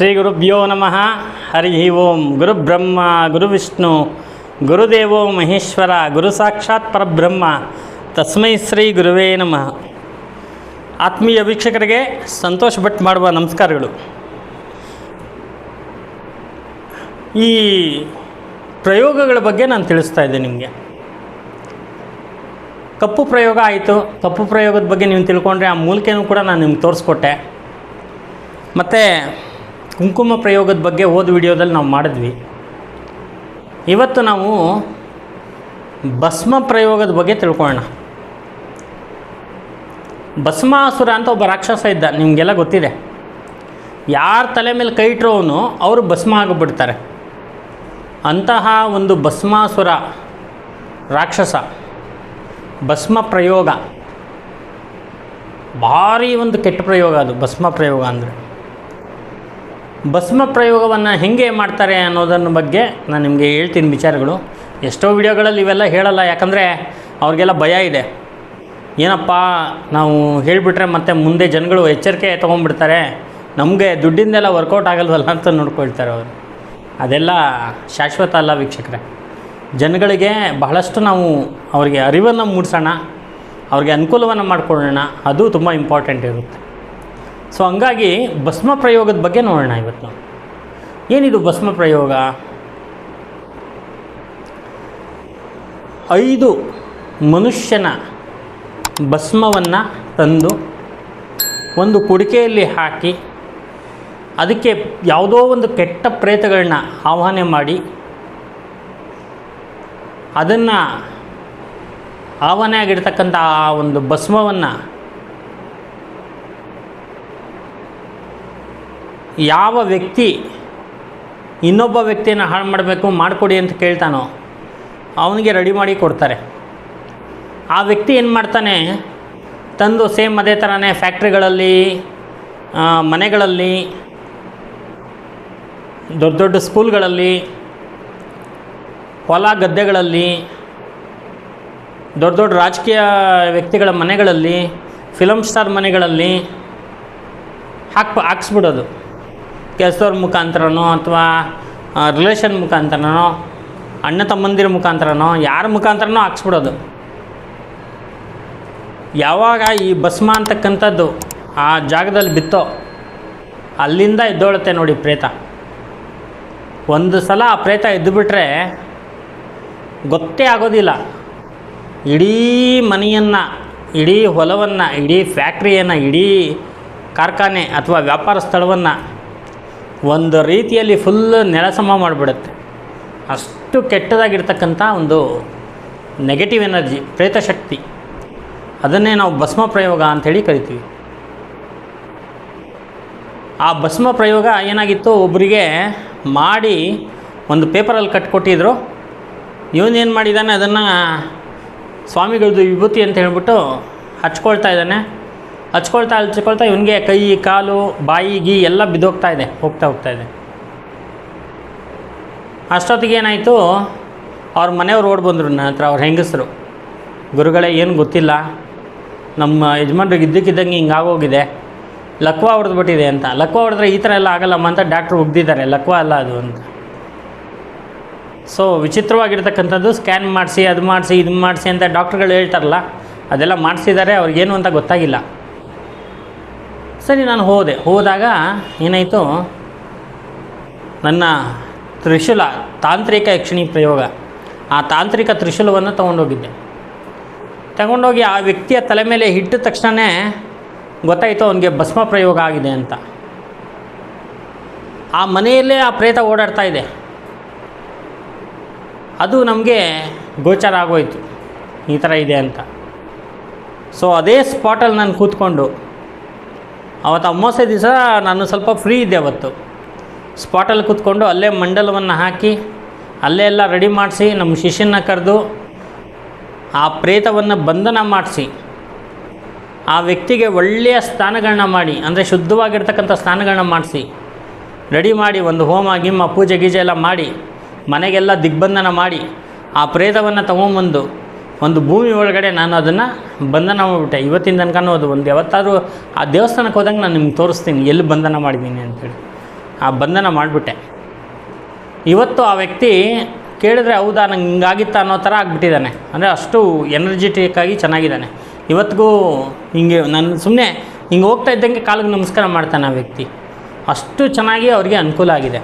ಶ್ರೀ ಗುರುಭ್ಯೋ ನಮಃ. ಹರಿ ಓಂ. ಗುರುಬ್ರಹ್ಮ ಗುರುವಿಷ್ಣು ಗುರುದೇವೋ ಮಹೇಶ್ವರ, ಗುರು ಸಾಕ್ಷಾತ್ ಪರಬ್ರಹ್ಮ. ತಸ್ಮೈ ಶ್ರೀ ಗುರುವೇ ನಮಃ. ಆತ್ಮೀಯ ವೀಕ್ಷಕರಿಗೆ ಸಂತೋಷ್ ಭಟ್ ಮಾಡುವ ನಮಸ್ಕಾರಗಳು. ಈ ಪ್ರಯೋಗಗಳ ಬಗ್ಗೆ ನಾನು ತಿಳಿಸ್ತಾ ಇದ್ದೆ ನಿಮಗೆ. ಕಪ್ಪು ಪ್ರಯೋಗ ಆಯಿತು. ಕಪ್ಪು ಪ್ರಯೋಗದ ಬಗ್ಗೆ ನೀವು ತಿಳ್ಕೊಂಡ್ರೆ ಆ ಮೂಲಿಕೆನೂ ಕೂಡ ನಾನು ನಿಮ್ಗೆ ತೋರಿಸ್ಕೊಟ್ಟೆ. ಮತ್ತು ಕುಂಕುಮ ಪ್ರಯೋಗದ ಬಗ್ಗೆ ಹೋದ ವಿಡಿಯೋದಲ್ಲಿ ನಾವು ಮಾಡಿದ್ವಿ. ಇವತ್ತು ನಾವು ಭಸ್ಮ ಪ್ರಯೋಗದ ಬಗ್ಗೆ ತಿಳ್ಕೊಳ್ಳೋಣ. ಭಸ್ಮಾಸುರ ಅಂತ ಒಬ್ಬ ರಾಕ್ಷಸ ಇದ್ದ, ನಿಮಗೆಲ್ಲ ಗೊತ್ತಿದೆ. ಯಾರ ತಲೆ ಮೇಲೆ ಕೈ ಇಟ್ಟರೋನು ಅವರು ಭಸ್ಮ ಆಗಿಬಿಡ್ತಾರೆ. ಅಂತಹ ಒಂದು ಭಸ್ಮಾಸುರ ರಾಕ್ಷಸ, ಭಸ್ಮ ಪ್ರಯೋಗ, ಭಾರಿ ಒಂದು ಕೆಟ್ಟ ಪ್ರಯೋಗ ಅದು, ಭಸ್ಮ ಪ್ರಯೋಗ ಅಂದರೆ. ಭಸ್ಮ ಪ್ರಯೋಗವನ್ನು ಹೇಗೆ ಮಾಡ್ತಾರೆ ಅನ್ನೋದನ್ನ ಬಗ್ಗೆ ನಾನು ನಿಮಗೆ ಹೇಳ್ತೀನಿ ವಿಚಾರಗಳು. ಎಷ್ಟೋ ವಿಡಿಯೋಗಳಲ್ಲಿ ಇವೆಲ್ಲ ಹೇಳಲ್ಲ, ಯಾಕಂದರೆ ಅವ್ರಿಗೆಲ್ಲ ಭಯ ಇದೆ. ಏನಪ್ಪ, ನಾವು ಹೇಳಿಬಿಟ್ರೆ ಮತ್ತೆ ಮುಂದೆ ಜನಗಳು ಎಚ್ಚರಿಕೆ ತೊಗೊಂಡ್ಬಿಡ್ತಾರೆ. ನಮಗೆ ದುಡ್ಡಿಂದೆಲ್ಲ ವರ್ಕೌಟ್ ಆಗಲ್ವಲ್ಲ ಅಂತ ನೋಡ್ಕೊಳ್ತಾರೆ ಅವರು. ಅದೆಲ್ಲ ಶಾಶ್ವತ ಅಲ್ಲ ವೀಕ್ಷಕರೇ. ಜನಗಳಿಗೆ ಬಹಳಷ್ಟು ನಾವು ಅವರಿಗೆ ಅರಿವನ್ನು ಮೂಡಿಸೋಣ, ಅವ್ರಿಗೆ ಅನುಕೂಲವನ್ನು ಮಾಡಿಕೊಳ್ಳೋಣ, ಅದು ತುಂಬ ಇಂಪಾರ್ಟೆಂಟ್ ಇರುತ್ತೆ. ಸೊ ಹಂಗಾಗಿ ಭಸ್ಮ ಪ್ರಯೋಗದ ಬಗ್ಗೆ ನೋಡೋಣ ಇವತ್ತು ನಾವು. ಏನಿದು ಭಸ್ಮ ಪ್ರಯೋಗ? ಐದು ಮನುಷ್ಯನ ಭಸ್ಮವನ್ನು ತಂದು ಒಂದು ಕುಡಿಕೆಯಲ್ಲಿ ಹಾಕಿ ಅದಕ್ಕೆ ಯಾವುದೋ ಒಂದು ಕೆಟ್ಟ ಪ್ರೇತಗಳನ್ನ ಆಹ್ವಾನೆ ಮಾಡಿ ಅದನ್ನು ಆಹ್ವಾನ ಆಗಿರ್ತಕ್ಕಂಥ ಆ ಒಂದು ಭಸ್ಮವನ್ನು ಯಾವ ವ್ಯಕ್ತಿ ಇನ್ನೊಬ್ಬ ವ್ಯಕ್ತಿಯನ್ನು ಹಾಳು ಮಾಡಬೇಕು, ಮಾಡಿಕೊಡಿ ಅಂತ ಕೇಳ್ತಾನೋ, ಅವನಿಗೆ ರೆಡಿ ಮಾಡಿ ಕೊಡ್ತಾರೆ. ಆ ವ್ಯಕ್ತಿ ಏನು ಮಾಡ್ತಾನೆ? ತಂದು ಸೇಮ್ ಅದೇ ಥರನೇ ಫ್ಯಾಕ್ಟ್ರಿಗಳಲ್ಲಿ ಮನೆಗಳಲ್ಲಿ, ದೊಡ್ಡ ದೊಡ್ಡ ಸ್ಕೂಲ್ಗಳಲ್ಲಿ ಹೊಲ ಗದ್ದೆಗಳಲ್ಲಿ, ದೊಡ್ಡ ದೊಡ್ಡ ರಾಜಕೀಯ ವ್ಯಕ್ತಿಗಳ ಮನೆಗಳಲ್ಲಿ ಫಿಲಮ್ ಸ್ಟಾರ್ ಮನೆಗಳಲ್ಲಿ ಹಾಕ್ ಹಾಕ್ಸ್ಬಿಡೋದು. ಕೆಲಸದವ್ರ ಮುಖಾಂತರನೋ ಅಥವಾ ರಿಲೇಷನ್ ಮುಖಾಂತರನೋ, ಅಣ್ಣ ತಮ್ಮಂದಿರ ಮುಖಾಂತರನೋ, ಯಾರ ಮುಖಾಂತರನೋ ಹಾಕ್ಸ್ಬಿಡೋದು. ಯಾವಾಗ ಈ ಭಸ್ಮ ಅಂತಕ್ಕಂಥದ್ದು ಆ ಜಾಗದಲ್ಲಿ ಬಿತ್ತೋ, ಅಲ್ಲಿಂದ ಎದ್ದೋಳುತ್ತೆ ನೋಡಿ ಪ್ರೇತ. ಒಂದು ಸಲ ಆ ಪ್ರೇತ ಎದ್ದುಬಿಟ್ರೆ ಗೊತ್ತೇ ಆಗೋದಿಲ್ಲ. ಇಡೀ ಮನೆಯನ್ನು, ಇಡೀ ಹೊಲವನ್ನು, ಇಡೀ ಫ್ಯಾಕ್ಟ್ರಿಯನ್ನು ಇಡೀ ಕಾರ್ಖಾನೆ ಅಥವಾ ವ್ಯಾಪಾರ ಸ್ಥಳವನ್ನು ಒಂದು ರೀತಿಯಲ್ಲಿ ಫುಲ್ ನೆಲಸಮ ಮಾಡಿಬಿಡುತ್ತೆ. ಅಷ್ಟು ಕೆಟ್ಟದಾಗಿರ್ತಕ್ಕಂಥ ಒಂದು ನೆಗೆಟಿವ್ ಎನರ್ಜಿ ಪ್ರೇತಶಕ್ತಿ ಅದನ್ನೇ ನಾವು ಭಸ್ಮ ಪ್ರಯೋಗ ಅಂಥೇಳಿ ಕರಿತೀವಿ. ಆ ಭಸ್ಮ ಪ್ರಯೋಗ ಏನಾಗಿತ್ತು? ಒಬ್ಬರಿಗೆ ಮಾಡಿ ಒಂದು ಪೇಪರಲ್ಲಿ ಕಟ್ಕೊಟ್ಟಿದ್ರು ಇವನೇನು ಮಾಡಿದ್ದಾನೆ ಅದನ್ನು ಸ್ವಾಮಿಗಳದ್ದು ವಿಭೂತಿ ಅಂತ ಹೇಳ್ಬಿಟ್ಟು ಹಚ್ಕೊಳ್ತಾ ಇದ್ದಾನೆ. ಹಚ್ಕೊಳ್ತಾ ಹಚ್ಕೊಳ್ತಾ ಇವನಿಗೆ ಕೈ, ಕಾಲು, ಬಾಯಿ, ಗೀ ಎಲ್ಲ ಬಿದ್ದೋಗ್ತಾ ಇದೆ, ಹೋಗ್ತಾ ಹೋಗ್ತಾ ಇದೆ. ಅಷ್ಟೊತ್ತಿಗೆ ಏನಾಯಿತು? ಅವ್ರ ಮನೆಯವ್ರು ಓಡ್ ಬಂದರು, ನನ್ನ ಹತ್ರ ಅವ್ರ ಹೆಂಗಸರು. ಗುರುಗಳೇ, ಏನು ಗೊತ್ತಿಲ್ಲ. ನಮ್ಮ ಯಜಮಾನ್ರಿಗೆ ಇದ್ದಕ್ಕಿದ್ದಂಗೆ ಹಿಂಗೆ ಆಗೋಗಿದೆ. ಲಕ್ವ ಹೊಡೆದ್ಬಿಟ್ಟಿದೆ ಅಂತ. ಲಕ್ವ ಹೊಡೆದ್ರೆ ಈ ಥರ ಎಲ್ಲ ಆಗಲ್ಲಮ್ಮ ಅಂತ ಡಾಕ್ಟ್ರು ಉಗ್ದಿದ್ದಾರೆ. ಲಕ್ವ ಅಲ್ಲ ಅದು ಅಂತ. ಸೊ ವಿಚಿತ್ರವಾಗಿರ್ತಕ್ಕಂಥದ್ದು ಸ್ಕ್ಯಾನ್ ಮಾಡಿಸಿ, ಅದು ಮಾಡಿಸಿ, ಇದು ಮಾಡಿಸಿ ಅಂತ ಡಾಕ್ಟ್ರುಗಳು ಹೇಳ್ತಾರಲ್ಲ, ಅದೆಲ್ಲ ಮಾಡಿಸಿದ್ದಾರೆ. ಅವ್ರಿಗೇನು ಅಂತ ಗೊತ್ತಾಗಿಲ್ಲ. ಸರಿ, ನಾನು ಹೋದೆ. ಹೋದಾಗ ಏನಾಯಿತು? ನನ್ನ ತ್ರಿಶೂಲ ತಾಂತ್ರಿಕ ಯಕ್ಷಿಣಿ ಪ್ರಯೋಗ. ಆ ತಾಂತ್ರಿಕ ತ್ರಿಶೂಲವನ್ನು ತೊಗೊಂಡೋಗಿದ್ದೆ. ತಗೊಂಡೋಗಿ ಆ ವ್ಯಕ್ತಿಯ ತಲೆ ಮೇಲೆ ಇಟ್ಟ ತಕ್ಷಣವೇ ಗೊತ್ತಾಯಿತು ಅವನಿಗೆ ಭಸ್ಮ ಪ್ರಯೋಗ ಆಗಿದೆ ಅಂತ. ಆ ಮನೆಯಲ್ಲೇ ಆ ಪ್ರೇತ ಓಡಾಡ್ತಾ ಇದೆ. ಅದು ನಮಗೆ ಗೋಚರ ಆಗೋಯ್ತು. ಈ ಥರ ಇದೆ ಅಂತ. ಸೊ ಅದೇ ಸ್ಪಾಟಲ್ಲಿ ನಾನು ಕೂತ್ಕೊಂಡು ಅವತ್ತು ಅಮಾವಾಸ್ಯೆ ದಿವಸ ನಾನು ಸ್ವಲ್ಪ ಫ್ರೀ ಇದ್ದೆ ಅವತ್ತು. ಸ್ಪಾಟಲ್ಲಿ ಕೂತ್ಕೊಂಡು ಅಲ್ಲೇ ಮಂಡಲವನ್ನು ಹಾಕಿ, ಅಲ್ಲೇ ಎಲ್ಲ ರೆಡಿ ಮಾಡಿಸಿ, ನಮ್ಮ ಶಿಷ್ಯನ ಕರೆದು ಆ ಪ್ರೇತವನ್ನು ಬಂಧನ ಮಾಡಿಸಿ, ಆ ವ್ಯಕ್ತಿಗೆ ಒಳ್ಳೆಯ ಸ್ಥಾನಗಳನ್ನ ಮಾಡಿ, ಅಂದರೆ ಶುದ್ಧವಾಗಿರ್ತಕ್ಕಂಥ ಸ್ಥಾನಗಳನ್ನ ಮಾಡಿಸಿ ರೆಡಿ ಮಾಡಿ ಒಂದು ಹೋಮ, ಗಿಮ್ಮ, ಪೂಜೆ, ಗೀಜೆ ಎಲ್ಲ ಮಾಡಿ, ಮನೆಗೆಲ್ಲ ದಿಗ್ಬಂಧನ ಮಾಡಿ, ಆ ಪ್ರೇತವನ್ನು ತೊಗೊಂಬಂದು ಒಂದು ಭೂಮಿ ಒಳಗಡೆ ನಾನು ಅದನ್ನು ಬಂಧನ ಮಾಡಿಬಿಟ್ಟೆ. ಇವತ್ತಿನ ತನಕನೂ ಅದು ಒಂದು ಯಾವತ್ತಾದರೂ ಆ ದೇವಸ್ಥಾನಕ್ಕೆ ಹೋದಂಗೆ ನಾನು ನಿಮ್ಗೆ ತೋರಿಸ್ತೀನಿ. ಎಲ್ಲಿ ಬಂಧನ ಮಾಡಿದ್ದೀನಿ ಅಂತೇಳಿ. ಆ ಬಂಧನ ಮಾಡಿಬಿಟ್ಟೆ. ಇವತ್ತು ಆ ವ್ಯಕ್ತಿ ಕೇಳಿದ್ರೆ ಹೌದಾ, ನಂಗೆ ಹಿಂಗಾಗಿತ್ತ ಅನ್ನೋ ಥರ ಆಗಿಬಿಟ್ಟಿದ್ದಾನೆ. ಅಂದರೆ ಅಷ್ಟು ಎನರ್ಜೆಟಿಕ್ ಆಗಿ ಚೆನ್ನಾಗಿದ್ದಾನೆ. ಇವತ್ತಿಗೂ ಹಿಂಗೆ ನಾನು ಸುಮ್ಮನೆ ಹಿಂಗೆ ಹೋಗ್ತಾ ಇದ್ದಂಗೆ ಕಾಲಿಗೆ ನಮಸ್ಕಾರ ಮಾಡ್ತಾನೆ ಆ ವ್ಯಕ್ತಿ. ಅಷ್ಟು ಚೆನ್ನಾಗಿ ಅವರಿಗೆ ಅನುಕೂಲ ಆಗಿದೆ.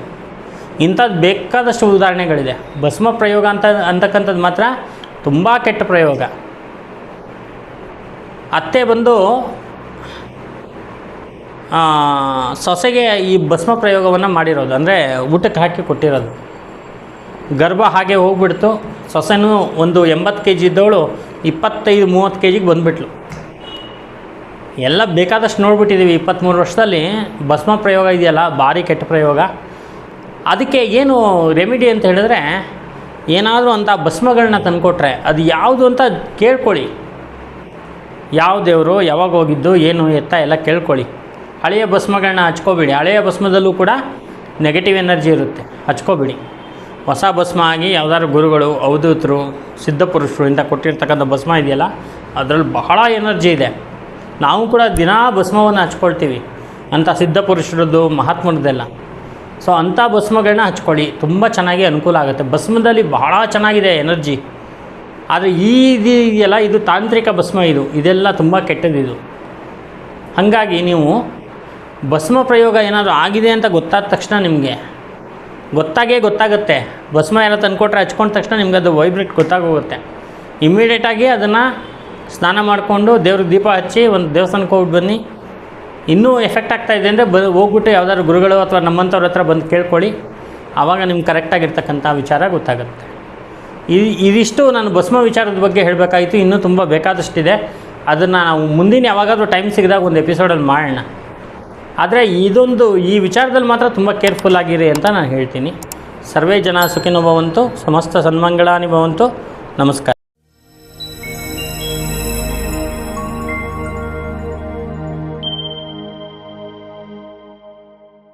ಇಂಥದ್ದು ಬೇಕಾದಷ್ಟು ಉದಾಹರಣೆಗಳಿದೆ. ಭಸ್ಮ ಪ್ರಯೋಗ ಅಂತ ಅಂತಕ್ಕಂಥದ್ದು ಮಾತ್ರ ತುಂಬ ಕೆಟ್ಟ ಪ್ರಯೋಗ. ಅತ್ತೆ ಬಂದು ಸೊಸೆಗೆ ಈ ಭಸ್ಮ ಪ್ರಯೋಗವನ್ನು ಮಾಡಿರೋದು. ಅಂದರೆ ಊಟಕ್ಕೆ ಹಾಕಿ ಕೊಟ್ಟಿರೋದು. ಗರ್ಭ ಹಾಗೆ ಹೋಗ್ಬಿಡ್ತು. ಸೊಸೆನೂ ಒಂದು ಎಂಬತ್ತು ಕೆ ಜಿ ಇದ್ದವಳು ಇಪ್ಪತ್ತೈದು, ಮೂವತ್ತು ಕೆ ಜಿಗೆ ಬಂದುಬಿಟ್ಲು. ಎಲ್ಲ ಬೇಕಾದಷ್ಟು ನೋಡ್ಬಿಟ್ಟಿದ್ದೀವಿ ಇಪ್ಪತ್ತ್ಮೂರು ವರ್ಷದಲ್ಲಿ. ಭಸ್ಮ ಪ್ರಯೋಗ ಇದೆಯಲ್ಲ, ಭಾರಿ ಕೆಟ್ಟ ಪ್ರಯೋಗ. ಅದಕ್ಕೆ ಏನು ರೆಮಿಡಿ ಅಂತ ಹೇಳಿದ್ರೆ ಏನಾದರೂ ಅಂಥ ಭಸ್ಮಗಳನ್ನ ತಂದುಕೊಟ್ರೆ ಅದು ಯಾವುದು ಅಂತ ಕೇಳ್ಕೊಳ್ಳಿ. ಯಾವ ದೇವರು ಯಾವಾಗ ಹೋಗಿದ್ದು, ಏನು ಎತ್ತ ಎಲ್ಲ ಕೇಳ್ಕೊಳ್ಳಿ. ಹಳೆಯ ಭಸ್ಮಗಳನ್ನ ಹಚ್ಕೋಬೇಡಿ. ಹಳೆಯ ಭಸ್ಮದಲ್ಲೂ ಕೂಡ ನೆಗೆಟಿವ್ ಎನರ್ಜಿ ಇರುತ್ತೆ. ಹಚ್ಕೋಬೇಡಿ. ಹೊಸ ಭಸ್ಮ ಆಗಿ ಯಾವ್ದಾದ್ರು ಗುರುಗಳು ಅವಧೂತರು ಸಿದ್ಧಪುರುಷರು ಇಂಥ ಕೊಟ್ಟಿರ್ತಕ್ಕಂಥ ಭಸ್ಮ ಇದೆಯಲ್ಲ, ಅದರಲ್ಲಿ ಬಹಳ ಎನರ್ಜಿ ಇದೆ. ನಾವು ಕೂಡ ದಿನಾ ಭಸ್ಮವನ್ನು ಹಚ್ಕೊಳ್ತೀವಿ. ಅಂಥ ಸಿದ್ಧಪುರುಷರದ್ದು ಮಹಾತ್ಮರದ್ದೆಲ್ಲ. ಸೊ ಅಂಥ ಭಸ್ಮಗಳನ್ನ ಹಚ್ಕೊಳ್ಳಿ. ತುಂಬ ಚೆನ್ನಾಗಿ ಅನುಕೂಲ ಆಗುತ್ತೆ. ಭಸ್ಮದಲ್ಲಿ ಬಹಳ ಚೆನ್ನಾಗಿದೆ ಎನರ್ಜಿ. ಆದರೆ ಈ ಇದು ಇದೆಯಲ್ಲ ಇದು ತಾಂತ್ರಿಕ ಭಸ್ಮ ಇದು. ಇದೆಲ್ಲ ತುಂಬ ಕೆಟ್ಟದಿದು. ಹಾಗಾಗಿ ನೀವು ಭಸ್ಮ ಪ್ರಯೋಗ ಏನಾದರೂ ಆಗಿದೆ ಅಂತ ಗೊತ್ತಾದ ತಕ್ಷಣ ನಿಮಗೆ, ಗೊತ್ತಾಗೇ ಗೊತ್ತಾಗುತ್ತೆ. ಭಸ್ಮ ಎಲ್ಲ ತಂದುಕೊಟ್ರೆ ಹಚ್ಕೊಂಡ ತಕ್ಷಣ ನಿಮ್ಗೆ ಅದು ವೈಬ್ರೇಟ್ ಗೊತ್ತಾಗೋಗುತ್ತೆ. ಇಮ್ಮಿಡಿಯೇಟಾಗಿ ಅದನ್ನು ಸ್ನಾನ ಮಾಡಿಕೊಂಡು ದೇವ್ರಿಗೆ ದೀಪ ಹಚ್ಚಿ ಒಂದು ದೇವಸ್ಥಾನಕ್ಕೆ ಹೋಗ್ಬಿಟ್ಟು ಬನ್ನಿ. ಇನ್ನೂ ಎಫೆಕ್ಟ್ ಆಗ್ತಾ ಇದೆ ಅಂದರೆ ಬ ಹೋಗ್ಬಿಟ್ಟು ಯಾವ್ದಾದ್ರು ಗುರುಗಳು ಅಥವಾ ನಮ್ಮಂಥವ್ರ ಹತ್ರ ಬಂದು ಕೇಳ್ಕೊಳ್ಳಿ. ಆವಾಗ ನಿಮ್ಗೆ ಕರೆಕ್ಟಾಗಿರ್ತಕ್ಕಂಥ ವಿಚಾರ ಗೊತ್ತಾಗುತ್ತೆ. ಇದು ಇದಿಷ್ಟು ನಾನು ಭಸ್ಮ ವಿಚಾರದ ಬಗ್ಗೆ ಹೇಳಬೇಕಾಯಿತು. ಇನ್ನೂ ತುಂಬ ಬೇಕಾದಷ್ಟಿದೆ. ಅದನ್ನು ನಾವು ಮುಂದಿನ ಯಾವಾಗಾದರೂ ಟೈಮ್ ಸಿಗಿದಾಗ ಒಂದು ಎಪಿಸೋಡಲ್ಲಿ ಮಾಡೋಣ. ಆದರೆ ಇದೊಂದು ಈ ವಿಚಾರದಲ್ಲಿ ಮಾತ್ರ ತುಂಬ ಕೇರ್ಫುಲ್ ಆಗಿರಿ ಅಂತ ನಾನು ಹೇಳ್ತೀನಿ. ಸರ್ವೇ ಜನ ಸುಖಿನೋ ಭವಂತು, ಸಮಸ್ತ ಸನ್ಮಂಗಳಾನಿ ಭವಂತು. ನಮಸ್ಕಾರ.